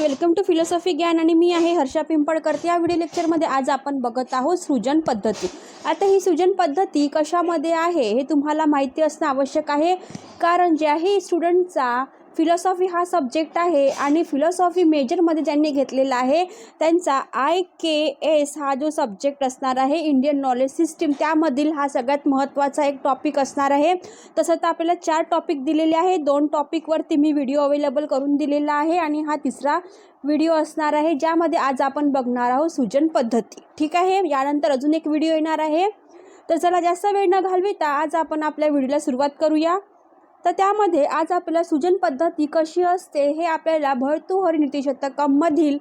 Welcome to philosophy ज्ञान आणि मी आहे हर्षा पिंपळकर. या व्हिडिओ लेक्चरमध्ये आज आपण बघत आहोत सृजन पद्धती. आता ही सृजन पद्धती कशामध्ये आहे हे तुम्हाला माहिती असणं आवश्यक आहे. कारण जे आहे स्टुडंटचा फिलॉसॉफी हा सब्जेक्ट आहे आणि फिलॉसॉफी मेजरमध्ये ज्यांनी घेतलेला आहे त्यांचा आय के एस हा जो सब्जेक्ट असणार आहे इंडियन नॉलेज सिस्टीम त्यामधील हा सगळ्यात महत्त्वाचा एक टॉपिक असणार आहे. तसं तर आपल्याला चार टॉपिक दिलेले आहे दोन टॉपिकवरती मी व्हिडिओ अवेलेबल करून दिलेला आहे आणि हा तिसरा व्हिडिओ असणार आहे ज्यामध्ये आज आपण बघणार आहोत सुजन पद्धती. ठीक आहे? यानंतर अजून एक व्हिडिओ येणार आहे. तर चला जास्त वेळ न घालविता आज आपण आपल्या व्हिडिओला सुरुवात करूया. तर त्यामध्ये आज आपल्याला सुजन पद्धती कशी असते हे आपल्याला भरतुहरी नीतिशतकमधील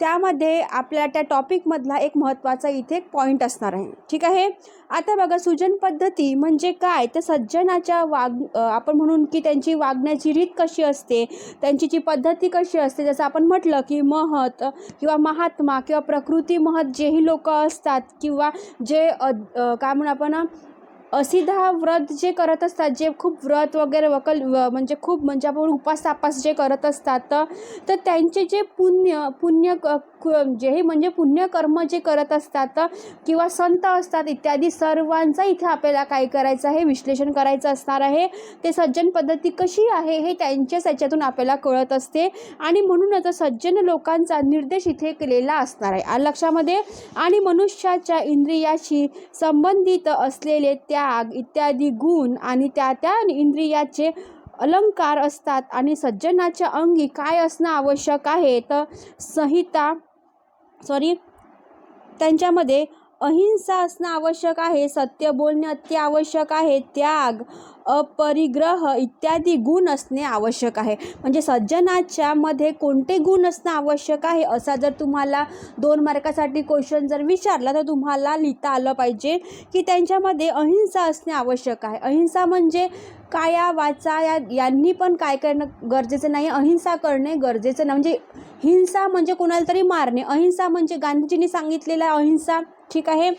त्यामध्ये आपल्याला त्या टॉपिकमधला एक महत्त्वाचा इथे एक पॉईंट असणार आहे. ठीक आहे? आता बघा सुजन पद्धती म्हणजे काय? तर सज्जनाच्या वाग आपण म्हणून की त्यांची वागण्याची रीत कशी असते? त्यांची जी पद्धती कशी असते? जसं आपण म्हटलं की महत किंवा महात्मा किंवा प्रकृती महत जेही लोक असतात किंवा जे काय म्हणून आपण असिधा व्रत जे करत असतात जे खूप व्रत वगैरे वकल व- म्हणजे खूप म्हणजे आपण उपास तापास जे करत असतात तर त्यांचे जे पुण्य पुण्य क- हे म्हणजे पुण्यकर्म जे करत असतात किंवा संत असतात इत्यादी सर्वांचा इथे आपल्याला काय करायचं आहे विश्लेषण करायचं असणार आहे. ते सज्जन पद्धती कशी आहे हे त्यांच्याच याच्यातून आपल्याला कळत असते. आणि म्हणूनच सज्जन लोकांचा निर्देश इथे केलेला असणार आहे. लक्षामध्ये? आणि मनुष्याच्या इंद्रियाशी संबंधित असलेले त्या त्याग इत्यादी गुण आणि त्या त्या इंद्रियाचे अलंकार असतात. आणि सज्जनाच्या अंगी काय असणं आवश्यक आहे? तर संहिता सॉरी त्यांच्यामध्ये अहिंसा असणं आवश्यक आहे सत्य बोलणे अत्यावश्यक आहे त्याग अपरिग्रह इत्यादी गुण असणे आवश्यक आहे. म्हणजे सज्जनाच्या मध्ये कोणते गुण असणं आवश्यक आहे असा जर तुम्हाला दोन मार्कासाठी क्वेश्चन जर विचारला तर तुम्हाला लिहिता आलं पाहिजे की त्यांच्यामध्ये अहिंसा असणे आवश्यक आहे. अहिंसा म्हणजे काया वाचा या यांनी पण काय करणं गरजेचं नाही. अहिंसा करणे गरजेचं नाही. म्हणजे हिंसा म्हणजे कोणाला तरी मारणे. अहिंसा म्हणजे गांधीजींनी सांगितलेलं अहिंसा ठीक आहे?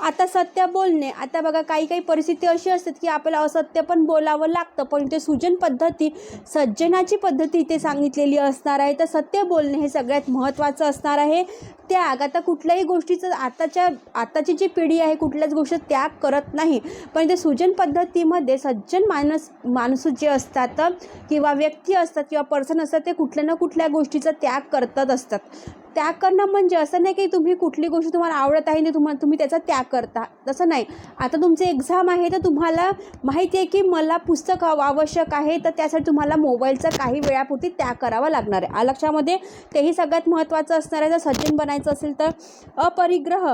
आता सत्य बोलणे. आता बघा काही काही परिस्थिती अशी असतात की आपल्याला असत्य पण बोलावं लागतं. पण ते सुजन पद्धती सज्जनाची पद्धती इथे सांगितलेली असणार आहे. तर सत्य बोलणे हे सगळ्यात महत्त्वाचं असणार आहे. त्याग. आता कुठल्याही गोष्टीचं आताच्या आताची जी पिढी आहे कुठल्याच गोष्ट त्याग करत नाही. पण ते सुजन पद्धतीमध्ये सज्जन माणूस माणूस जे असतात किंवा व्यक्ती असतात किंवा पर्सन असतात ते कुठल्या ना कुठल्या गोष्टीचा त्याग करतच असतात. त्याग करणं म्हणजे असं नाही की तुम्ही कुठली गोष्ट तुम्हाला आवडत आहे आणि तुम्हाला तुम्ही त्याचा त्याग करता. तसं नाही. आता तुमचे एक्झाम आहे तर तुम्हाला माहिती आहे की मला पुस्तक आवश्यक आहे तर त्यासाठी तुम्हाला मोबाईलचा काही वेळापुरती त्याग करावा लागणार आहे. आलक्षामध्ये तेही सगळ्यात महत्त्वाचं असणार आहे. जर सज्जन बनायचं असेल तर अपरिग्रह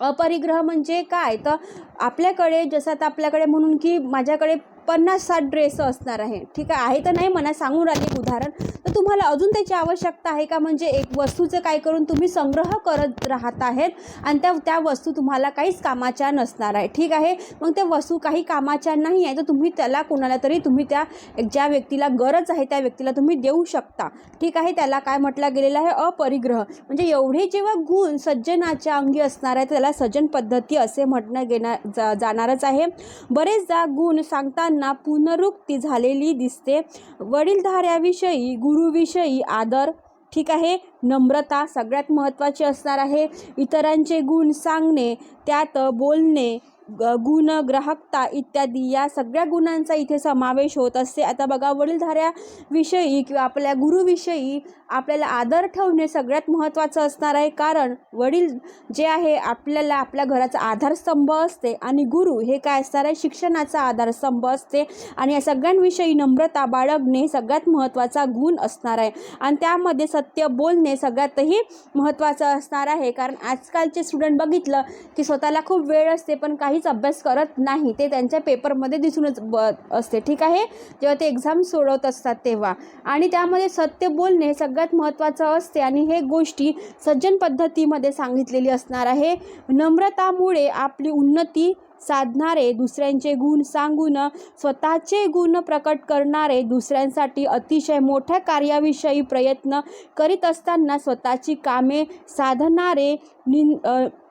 अपरिग्रह म्हणजे काय? तर आपल्याकडे जसं आता आपल्याकडे म्हणून की माझ्याकडे पन्नास साठ ड्रेस असणार आहे. ठीक आहे? आहे तर नाही मला सांगून राहिले उदाहरण. तर तुम्हाला अजून त्याची आवश्यकता आहे का? म्हणजे एक वस्तूचं काय करून तुम्ही संग्रह करत राहत आहेत आणि त्या त्या वस्तू तुम्हाला काहीच कामाच्या नसणार आहे. ठीक आहे? मग त्या वस्तू काही कामाच्या नाही आहे तर तुम्ही त्याला कोणाला तरी तुम्ही त्या ज्या व्यक्तीला गरज आहे त्या व्यक्तीला तुम्ही देऊ शकता. ठीक आहे? त्याला काय म्हटलं गेलेलं आहे? अपरिग्रह. म्हणजे एवढे जेव्हा गुण सज्जनाच्या अंगी असणार आहे त्याला सज्जन पद्धती असे म्हटणं गेणार जा जाणारच आहे. बरेचदा गुण सांगताना पुनरुक्ती झालेली दिसते. वडीलधाऱ्याविषयी गुरुविषयी आदर ठीक आहे? नम्रता सगळ्यात महत्त्वाची असणार आहे. इतरांचे गुण सांगणे त्यात बोलणे ग गुण ग्राहकता इत्यादी या सगळ्या गुणांचा इथे समावेश होत असते. आता बघा वडीलधाऱ्याविषयी किंवा आपल्या गुरुविषयी आपल्याला आदर ठेवणे सगळ्यात महत्त्वाचं असणार आहे. कारण वडील जे आहे आपल्याला आपल्या घराचा आधारस्तंभ असते आणि गुरु हे काय असणार आहे? शिक्षणाचा आधारस्तंभ असते आणि या सगळ्यांविषयी नम्रता बाळगणे हे सगळ्यात महत्त्वाचा गुण असणार आहे. आणि त्यामध्ये सत्य बोलणे सगळ्यातही महत्त्वाचं असणार आहे. कारण आजकालचे स्टुडंट बघितलं की स्वतःला खूप वेळ असते पण काही काहीच अभ्यास करत नाही ते त्यांच्या पेपरमध्ये दिसूनच ब असते ठीक आहे? जेव्हा ते एक्झाम सोडवत असतात तेव्हा. आणि त्यामध्ये सत्य बोलणे हे सगळ्यात महत्त्वाचं असते आणि हे गोष्टी सज्जन पद्धतीमध्ये सांगितलेली असणार आहे. नम्रतामुळे आपली उन्नती साधणारे दुसऱ्यांचे गुण सांगून स्वतःचे गुण प्रकट करणारे दुसऱ्यांसाठी अतिशय मोठ्या कार्याविषयी प्रयत्न करीत असताना स्वतःची कामे साधणारे निं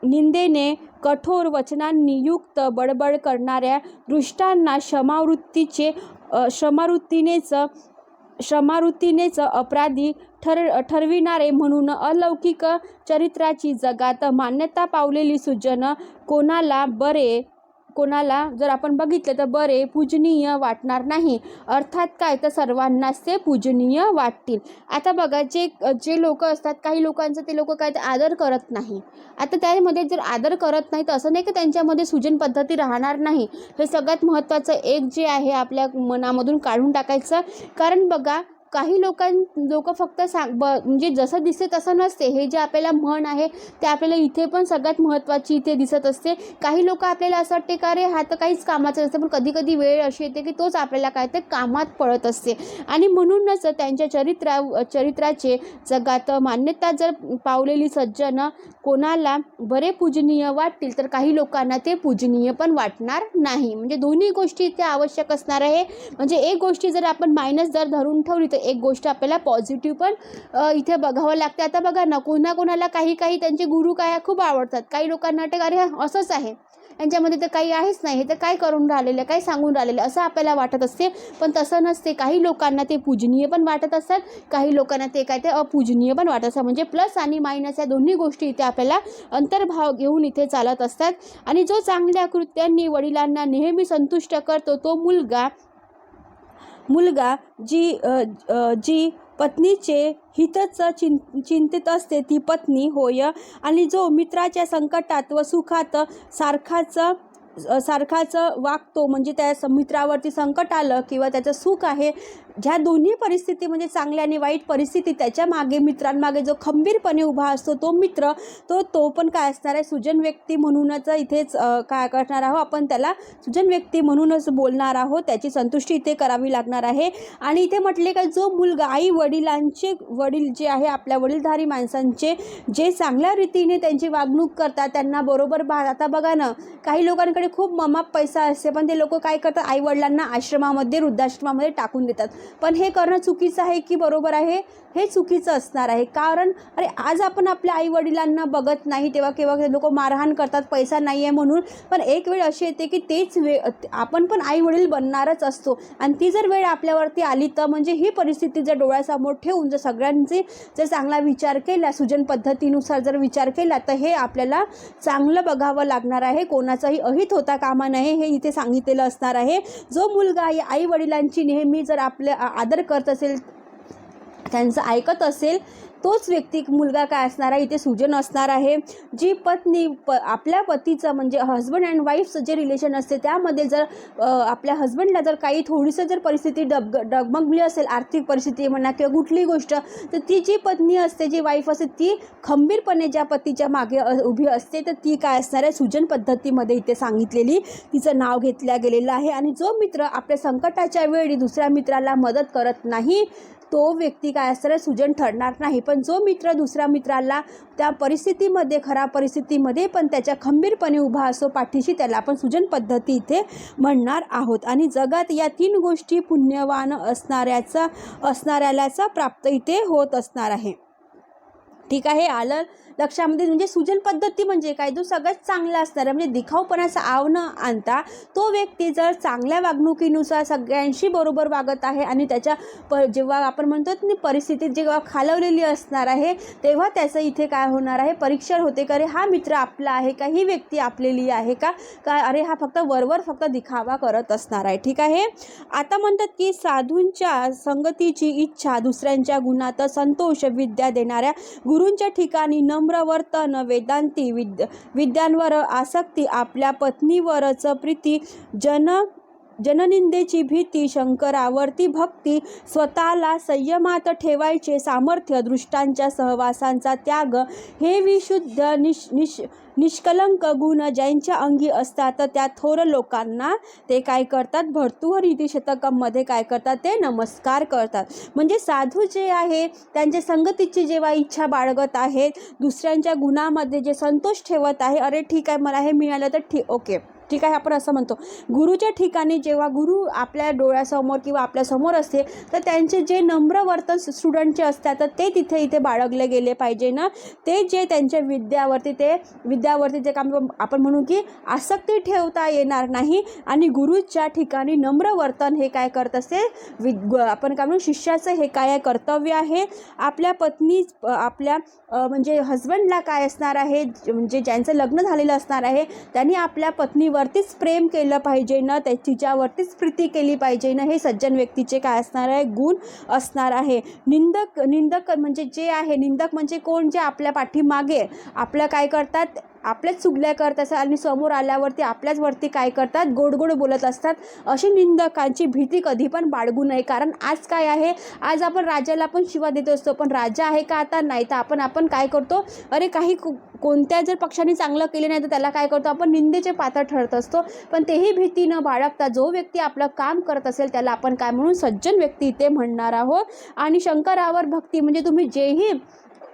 निंदेने कठोर वचनांनी युक्त बडबड करणाऱ्या दृष्टांना क्षमावृत्तीचे क्षमावृत्तीनेच क्षमावृत्तीनेच अपराधी ठर ठरविणारे म्हणून अलौकिक चरित्राची जगात मान्यता पावलेली सुजन कोणाला बरे कोणाला जर आपण बघितलं तर बरे पूजनीय वाटणार नाही. अर्थात काय? तर सर्वांनाच ते पूजनीय वाटतील. आता बघा जे जे लोक असतात काही लोकांचं ते लोक काय तर आदर करत नाही. आता त्यामध्ये जर आदर करत नाही तर असं नाही की त्यांच्यामध्ये सुजन पद्धती राहणार नाही. हे सगळ्यात महत्त्वाचं एक जे आहे आपल्या मनामधून काढून टाकायचं. कारण बघा काही लोकां लोक फक्त सांग ब म्हणजे जसं दिसते तसं नसते. हे जे आपल्याला म्हण आहे ते आपल्याला इथे पण सगळ्यात महत्त्वाची इथे दिसत असते. काही लोक आपल्याला असं वाटते का रे हा तर काहीच कामाचं नसते. पण कधी कधी वेळ अशी येते की तोच आपल्याला काय ते कामात पडत असते. आणि म्हणूनच त्यांच्या चरित्रा चरित्राचे जगात मान्यता जर पावलेली सज्जन कोणाला बरे पूजनीय वाटतील तर काही लोकांना ते पूजनीय पण वाटणार नाही. म्हणजे दोन्ही गोष्टी इथे आवश्यक असणार आहे. म्हणजे एक गोष्टी जर आपण मायनस जर धरून ठेवली तर एक गोष्ट आपल्याला पॉझिटिव्ह पण इथे बघावं लागते. आता बघा ना कोणा कोणाला काही काही त्यांचे गुरु काय खूप आवडतात. काही लोकांना वाटते अरे असंच आहे. यांच्यामध्ये तर काही आहेच नाही. हे तर काय करून राहिलेलं काय सांगून राहिलेलं? असं आपल्याला वाटत असते. पण तसं नसते. काही लोकांना ते पूजनीय पण वाटत असतात. काही लोकांना ते काय ते अपूजनीय पण वाटत असतात. म्हणजे प्लस आणि मायनस या दोन्ही गोष्टी इथे आपल्याला अंतर्भाव घेऊन इथे चालत असतात. आणि जो चांगल्या कृत्यांनी वडिलांना नेहमी संतुष्ट करतो तो मुलगा मुलगा जी जी पत्नीचे हितच चिं चिंतित असते ती पत्नी होय. आणि जो मित्राच्या संकटात व सुखात सारखाच सारखाच वागतो म्हणजे त्या स- मित्रावरती संकट आलं किंवा त्याचं सुख आहे ज्या दोन्ही परिस्थिती म्हणजे चांगल्या आणि वाईट परिस्थिती त्याच्यामागे मित्रांमागे जो खंबीरपणे उभा असतो तो मित्र तो तो पण काय असणार आहे? सुजन व्यक्ती म्हणूनच इथेच काय करणार आहोत? आपण त्याला सुजन व्यक्ती म्हणूनच बोलणार आहोत. त्याची संतुष्टी इथे करावी लागणार आहे. आणि इथे म्हटले का जो मुलगा आई वडिलांचे वडील जे आहे आपल्या वडीलधारी माणसांचे जे चांगल्या रीतीने त्यांची वागणूक करतात त्यांना बरोबर बा आता बघा ना काही लोकांकडे खूप ममाप पैसा असते पण ते लोक काय करतात? आई वडिलांना आश्रमामध्ये वृद्धाश्रमामध्ये टाकून देतात. पण हे करणं चुकीचं आहे की बरोबर आहे? हे चुकीचं असणार आहे. कारण अरे आज आपण आपल्या आई वडिलांना बघत नाही तेव्हा केव्हा लोक मारहाण करतात पैसा नाही आहे म्हणून. पण एक वेळ अशी येते की तेच वे आपण पण आई वडील बनणारच असतो. आणि ती जर वेळ आपल्यावरती आली तर म्हणजे ही परिस्थिती जर डोळ्यासमोर ठेवून जर सगळ्यांचे जर चांगला विचार केला सुजन पद्धतीनुसार जर विचार केला तर हे आपल्याला चांगलं बघावं लागणार आहे. कोणाचाही अहित होता कामा नये हे इथे सांगितलेलं असणार आहे. जो मुलगा आई वडिलांची नेहमी जर आपल्या आदर करत असेल त्यांचं ऐकत असेल तोच व्यक्ती मुलगा काय असणार आहे? इथे सुजन असणार आहे. जी पत्नी प आपल्या पतीचं म्हणजे हस्बंड अँड वाईफचं जे रिलेशन असते त्यामध्ये जर आपल्या हस्बंडला जर काही थोडीसं जर परिस्थिती डग डगमगली असेल आर्थिक परिस्थिती म्हणा किंवा कुठलीही गोष्ट तर ती जी पत्नी असते जी वाईफ असते ती खंबीरपणे ज्या पतीच्या मागे उभी असते तर ती काय असणार आहे? सुजन पद्धतीमध्ये इथे सांगितलेली तिचं नाव घेतल्या गेलेलं आहे. आणि जो मित्र आपल्या संकटाच्या वेळी दुसऱ्या मित्राला मदत करत नाही तो व्यक्ती काय असणार सुजन ठरणार नाही. पण जो मित्र दुसऱ्या मित्राला त्या परिस्थितीमध्ये खराब परिस्थितीमध्ये पण त्याच्या खंबीरपणे उभा असो पाठीशी त्याला आपण सुजन पद्धती इथे म्हणणार आहोत. आणि जगात या तीन गोष्टी पुण्यवान असणाऱ्याचा असणाऱ्यालाचा प्राप्त इथे होत असणार आहे. ठीक आहे? आलं? लक्षामध्ये म्हणजे सुजन पद्धती म्हणजे काय? जो सगळ्यात चांगला असणार आहे म्हणजे दिखाऊपणाचा आव न आणता तो व्यक्ती जर चांगल्या वागणुकीनुसार सगळ्यांशी बरोबर वागत आहे आणि त्याच्या प जेव्हा आपण म्हणतो ना परिस्थितीत जेव्हा खालवलेली असणार आहे तेव्हा त्याचं इथे काय होणार आहे? परीक्षण होते का? अरे हा मित्र आपला आहे का? ही व्यक्ती आपलेली आहे का? का अरे हा फक्त वरवर फक्त दिखावा करत असणार आहे. ठीक आहे? आता म्हणतात की साधूंच्या संगतीची इच्छा दुसऱ्यांच्या गुणात संतोष विद्या देणाऱ्या गुरूंच्या ठिकाणी न नम्र वर्तन वेदांती विद्य विद्यांवर आसक्ती आपल्या पत्नीवरच प्रीती जन जननिंदेची भीती शंकरावरती भक्ती स्वतःला संयमात ठेवायचे सामर्थ्य दृष्टांच्या सहवासांचा त्याग हे विशुद्ध निश निश निष्कलंक गुण ज्यांच्या अंगी असतात त्या थोर लोकांना ते काय करतात? भरतूर शतकमध्ये काय करतात? ते नमस्कार करतात. म्हणजे साधू जे आहे त्यांच्या संगतीची जेव्हा इच्छा बाळगत आहेत दुसऱ्यांच्या गुणामध्ये जे संतोष ठेवत आहे अरे ठीक आहे मला हे मिळालं तर ठीक ओके. ठीक आहे आपण असं म्हणतो. गुरुच्या ठिकाणी जेव्हा गुरु आपल्या डोळ्यासमोर किंवा आपल्यासमोर असते तर त्यांचे जे नम्र वर्तन स्टुडंटचे असतात तर ते तिथे इथे बाळगले गेले पाहिजे ना. ते जे त्यांच्या विद्यावरती ते विद्यावरती जे काम आपण म्हणू की आसक्ती ठेवता येणार नाही आणि गुरुच्या ठिकाणी नम्र वर्तन हे काय करत असते? वि आपण काय म्हणू शिष्याचं हे काय कर्तव्य आहे? आपल्या पत्नी आपल्या म्हणजे हजबंडला काय असणार आहे? म्हणजे ज्यांचं लग्न झालेलं असणार आहे त्यांनी आपल्या पत्नी वरतीच प्रेम केलं पाहिजे ना त्या तिच्यावरतीच प्रीती केली पाहिजे ना हे सज्जन व्यक्तीचे काय असणार आहे? गुण असणार आहे. निंदक निंदक म्हणजे जे आहे निंदक म्हणजे कोण? जे आपल्या पाठीमागे आपलं काय करतात? आपल्याच चुगल्या करत असतात आणि समोर आल्यावरती आपल्याच वरती काय करतात? गोड गोड बोलत असतात. अशी निंदकांची भीती कधी पण बाळगू नये. कारण आज काय आहे? आज आपण राजाला पण शिवा देत असतो. पण राजा आहे का आता? नाही. तर आपण आपण काय करतो? अरे काही कोणत्या जर पक्षाने चांगलं केले नाही तर त्याला काय करतो? आपण निंदेचे पात्र ठरत असतो. पण तेही भीती न बाळगता जो व्यक्ती आपलं काम करत असेल त्याला आपण काय म्हणून सज्जन व्यक्ती इथे म्हणणार आहोत. आणि शंकरावर भक्ती म्हणजे तुम्ही जेही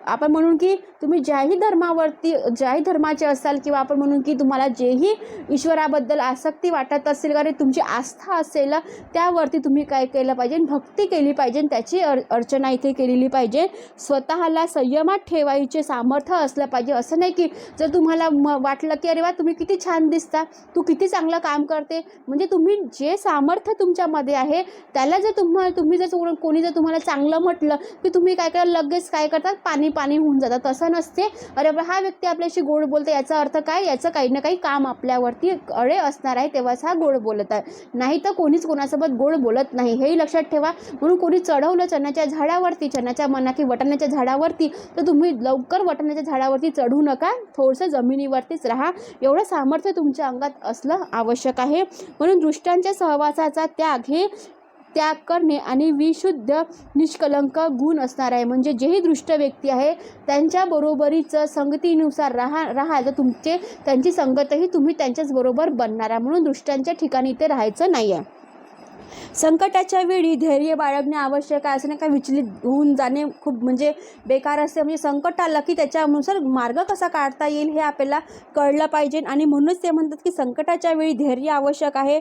आपण म्हणून की तुम्ही ज्याही धर्मावरती ज्याही धर्माचे असाल किंवा आपण म्हणून की तुम्हाला जेही ईश्वराबद्दल आसक्ती वाटत असेल कारण तुमची आस्था असेल त्यावरती तुम्ही काय केलं पाहिजे? भक्ती केली पाहिजे. त्याची अर अर्चना इथे केलेली पाहिजे. स्वतःला संयमात ठेवायचे सामर्थ्य असलं पाहिजे. असं नाही की जर तुम्हाला म वाटलं की अरे वा तुम्ही किती छान दिसता तू किती चांगलं काम करते. म्हणजे तुम्ही जे सामर्थ्य तुमच्यामध्ये आहे त्याला जर तुम्हाला तुम्ही जर कोणी जर तुम्हाला चांगलं म्हटलं की तुम्ही काय करा लगेच काय करतात? पाणी पाणी होऊन जातात तसं नसते. अरे बा, हा व्यक्ती आपल्याशी गोड बोलतो याचा अर्थ काय? याचं काही ना काही काम आपल्यावरती अळे असणार आहे तेव्हाच हा गोड बोलत आहे. नाही तर कोणीच कोणासोबत गोड बोलत नाही. हेही लक्षात ठेवा. म्हणून कोणी चढवलं चण्याच्या झाडावरती चण्याच्या मना की वटाण्याच्या झाडावरती तर तुम्ही लवकर वटाण्याच्या झाडावरती चढू नका. थोडंसं जमिनीवरतीच राहा. एवढं सामर्थ्य तुमच्या अंगात असलं आवश्यक आहे. म्हणून दृष्टांच्या सहवासाचा त्याग हे त्याग करणे आणि विशुद्ध निष्कलंक गुण असणार आहे. म्हणजे जेही दृष्ट व्यक्ती आहे त्यांच्या बरोबरीचं संगतीनुसार राहा राहा तर तुमचे त्यांची संगतही तुम्ही त्यांच्याच बरोबर बनणार आहे. म्हणून दृष्टांच्या ठिकाणी ते राहायचं नाही आहे संकटाच्या वेळी धैर्य बाळगणे आवश्यक आहे. असं नाही का विचलित होऊन जाणे खूप म्हणजे बेकार असते. म्हणजे संकट आलं की त्याच्यानुसार मार्ग कसा काढता येईल हे आपल्याला कळलं पाहिजे. आणि म्हणूनच ते म्हणतात की संकटाच्या वेळी धैर्य आवश्यक आहे.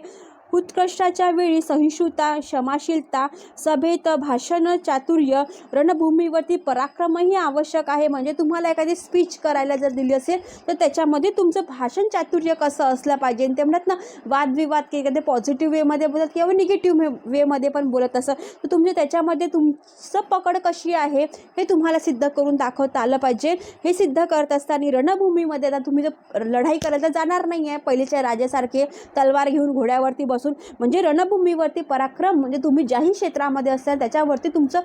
उत्कृष्टाच्या वेळी सहिष्णुता क्षमाशीलता सभेत भाषण चातुर्य रणभूमीवरती पराक्रमही आवश्यक आहे. म्हणजे तुम्हाला एखादी स्पीच करायला जर दिली असेल तर त्याच्यामध्ये तुमचं भाषण चातुर्य कसं असलं पाहिजे? ते म्हणतात ना वादविवाद की एखाद्या पॉझिटिव्ह वेमध्ये बोलत किंवा निगेटिव्ह वेमध्ये पण बोलत असं तर तुमचे त्याच्यामध्ये तुमचं पकड कशी आहे हे तुम्हाला सिद्ध करून दाखवता आलं पाहिजे. हे सिद्ध करत असताना रणभूमीमध्ये आता तुम्ही जर लढाई करायला जाणार नाही आहे पहिलेच्या राजासारखे तलवार घेऊन घोड्यावरती बसून म्हणजे रणभूमीवरती पराक्रम म्हणजे तुम्ही ज्याही क्षेत्रामध्ये असाल त्याच्यावरती तुमचं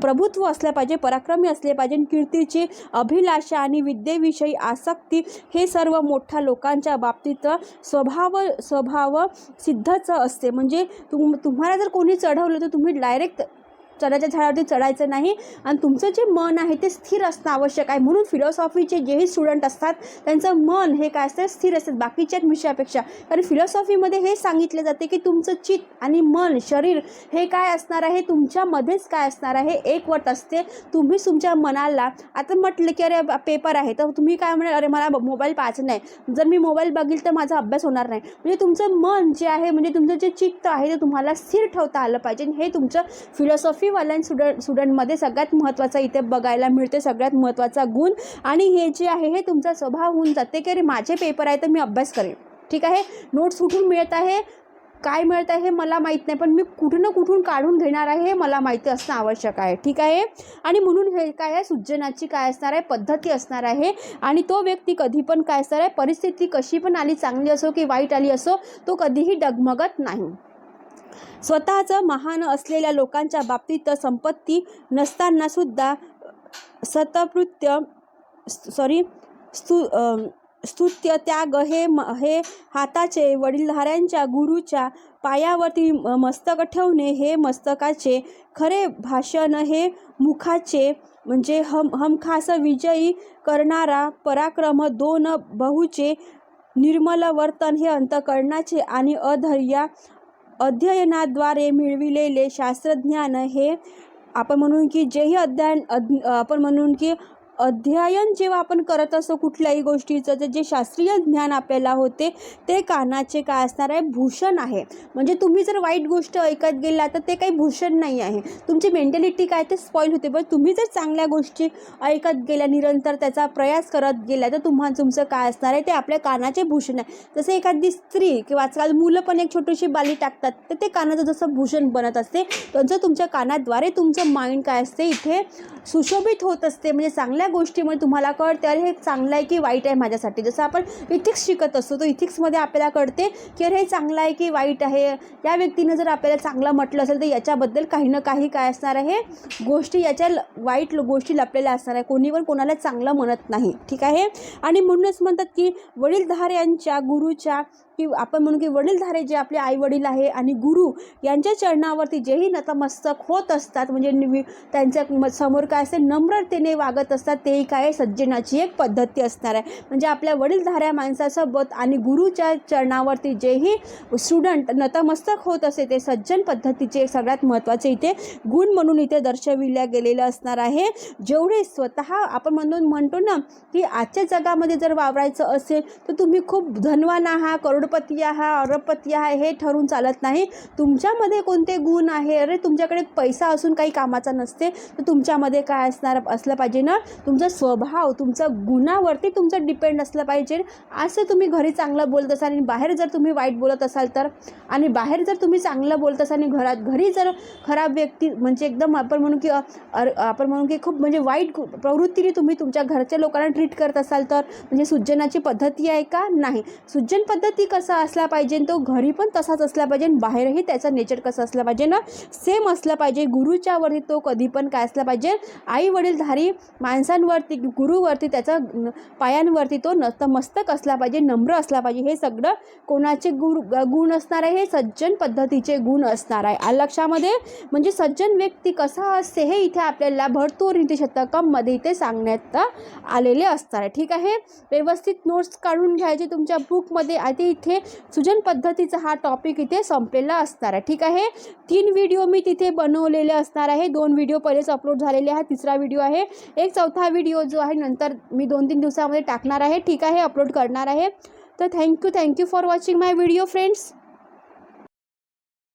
प्रभुत्व असलं पाहिजे पराक्रमी असले पाहिजे. कीर्तीची अभिलाषा आणि विद्येविषयी आसक्ती हे सर्व मोठ्या लोकांच्या बाबतीत स्वभाव स्वभाव सिद्धच असते. म्हणजे तुम तुम्हाला जर कोणी चढवलं तर तुम्ही डायरेक्ट चढायच्या झाडावरती चढायचं नाही. आणि तुमचं जे मन आहे ते स्थिर असणं आवश्यक आहे. म्हणून फिलॉसॉफीचे जेही स्टुडंट असतात त्यांचं मन हे काय असतं? स्थिर असतात बाकीच्या विषयापेक्षा. कारण फिलॉसॉफीमध्ये हे सांगितले जाते की तुमचं चित्त आणि मन शरीर हे काय असणार आहे? तुमच्यामध्येच काय असणार आहे? एकवट असते. तुम्ही तुमच्या मनाला आता म्हटलं की अरे पेपर आहे. तर तुम्ही काय म्हणाल? अरे मला मोबाईल पाहायचं नाही. जर मी मोबाईल बघील तर माझा अभ्यास होणार नाही. म्हणजे तुमचं मन जे आहे म्हणजे तुमचं जे चित्त आहे ते तुम्हाला स्थिर ठेवता आलं पाहिजे. हे तुमचं फिलॉसॉफी फिलॉसॉफीवाल्या स्टुडंट स्टुडंटमध्ये सगळ्यात महत्त्वाचा इथे बघायला मिळते सगळ्यात महत्त्वाचा गुण. आणि हे जे आहे हे तुमचा स्वभाव होऊन जाते की अरे माझे पेपर आहे तर मी अभ्यास करेन. ठीक आहे? नोट्स कुठून मिळत आहे? काय मिळत आहे हे मला माहीत नाही पण मी कुठून ना कुठून काढून घेणार आहे हे मला माहिती असणं आवश्यक आहे. ठीक आहे? आणि म्हणून हे काय आहे? सुज्जनाची काय असणार आहे? पद्धती असणार आहे. आणि तो व्यक्ती कधी पण काय असणार आहे? परिस्थिती कशी पण आली चांगली असो की वाईट आली असो तो कधीही डगमगत नाही. स्वतःचं महान असलेल्या लोकांच्या बाबतीत संपत्ती नसताना सुद्धा सॉरी स्तु स्तुत्य त्याग हे म हे हाताचे वडीलधाऱ्यांच्या गुरुच्या पायावरती मस्तक ठेवणे हे मस्तकाचे खरे भाषण हे मुखाचे म्हणजे हम हमखास विजयी करणारा पराक्रम दोन बहुचे निर्मल वर्तन हे अंतकरणाचे आणि अधैर्या अध्ययनाद्वारे मिळविलेले शास्त्रज्ञान हे आपण म्हणून की जेही अध्ययन अज्ञ आपण म्हणून की अध्ययन जेव्हा आपण करत असतो कुठल्याही गोष्टीचं जे जे शास्त्रीय ज्ञान आपल्याला होते ते कानाचे काय असणार आहे? भूषण आहे. म्हणजे तुम्ही जर वाईट गोष्ट ऐकत गेला तर ते काही भूषण नाही आहे. तुमची मेंटॅलिटी काय ते स्पॉईल होते. पण तुम्ही जर चांगल्या गोष्टी ऐकत गेल्या निरंतर त्याचा प्रयास करत गेला तर तुम्हा तुमचं काय असणार आहे? ते आपल्या कानाचे भूषण आहे. जसं एखादी स्त्री किंवा आजकाल मुलं पण एक छोटीशी बाली टाकतात तर ते कानाचं जसं भूषण बनत असते तसं तुमच्या कानाद्वारे तुमचं माइंड काय असते इथे सुशोभित होत असते. म्हणजे चांगल्या गोष्टीमुळे तुम्हाला कळते अरे हे चांगलं आहे की वाईट आहे माझ्यासाठी. जसं आपण इथिक्स शिकत असतो तर इथिक्समध्ये आपल्याला कळते की अरे हे चांगलं आहे की वाईट आहे. या व्यक्तीनं जर आपल्याला चांगलं म्हटलं असेल तर याच्याबद्दल काही ना काही काय असणार आहे? गोष्टी याच्या ल- वाईट गोष्टी लपलेल्या असणार आहे. कोणी पण कोणाला चांगलं म्हणत नाही. ठीक आहे? आणि म्हणूनच म्हणतात की वडीलधाऱ्यांच्या गुरुच्या की आपण म्हणू की वडीलधारे जे आपले आई वडील आहे आणि गुरु यांच्या चरणावरती जेही नतमस्तक होत असतात म्हणजे त्यांच्या म- समोर काय असते नम्रतेने वागत असतात तेही काय सज्जनाची एक पद्धती असणार आहे. म्हणजे आपल्या वडीलधाऱ्या माणसासोबत आणि गुरुच्या चरणावरती जेही स्टुडंट नतमस्तक होत असते ते सज्जन पद्धतीचे सगळ्यात महत्त्वाचे इथे गुण म्हणून इथे दर्शविल्या गेलेलं असणार आहे. जेवढे स्वतः आपण म्हणून म्हणतो ना की आजच्या जगामध्ये जर वावरायचं असेल तर तुम्ही खूप धनवान आहात करोडपती आहात अरबपती आहे हे ठरून चालत नाही. तुमच्यामध्ये कोणते गुण आहे? अरे तुमच्याकडे पैसा असून काही कामाचा नसते तर तुमच्यामध्ये काय असणार असलं पाहिजे ना? तुमचा स्वभाव तुमचा गुणावरती तुमचं डिपेंड असलं पाहिजे. असं तुम्ही घरी चांगलं बोलत असाल आणि बाहेर जर तुम्ही वाईट बोलत असाल तर आणि बाहेर जर तुम्ही चांगलं बोलत असाल आणि घरात घरी जर खराब व्यक्ती म्हणजे एकदम आपण म्हणू की अर- आपण म्हणू की खूप म्हणजे वाईट प्रवृत्तीने तुम्ही तुमच्या घरच्या लोकांना ट्रीट करत असाल तर म्हणजे सुज्जनाची पद्धती आहे का? नाही. सुज्जन पद्धती कसा असला पाहिजे तो घरी पण तसाच असला पाहिजे बाहेरही त्याचा नेचर कसा असलं पाहिजे ना सेम असलं पाहिजे. गुरुच्या वरती तो कधी पण काय असला पाहिजे. आई वडीलधारी माणसांवरती गुरुवरती त्याचा पायांवरती तो नतमस्तक असला पाहिजे नम्र असला पाहिजे. हे सगळं कोणाचे गुरु गुण असणार आहे? हे सज्जन पद्धतीचे गुण असणार आहे. लक्षामध्ये म्हणजे सज्जन व्यक्ती कसा असते हे इथे आपल्याला भरतोर नीतीशतकमध्ये इथे सांगण्यात आलेले असणार आहे. ठीक आहे? व्यवस्थित नोट्स काढून घ्यायचे तुमच्या बुकमध्ये आधी इथे सुजन पद्धतीचा हा टॉपिक इथे संपलेला असणार आहे. ठीक आहे? तीन व्हिडिओ मी तिथे बनवलेले असणार आहे. दोन व्हिडिओ पहिलेच अपलोड झालेले आहे तिसरा व्हिडिओ आहे. एक चौथा व्हिडिओ जो आहे नंतर मी दोन तीन दिवसामध्ये टाकणार आहे. ठीक आहे? अपलोड करणार आहे. तर thank you thank you for watching my video friends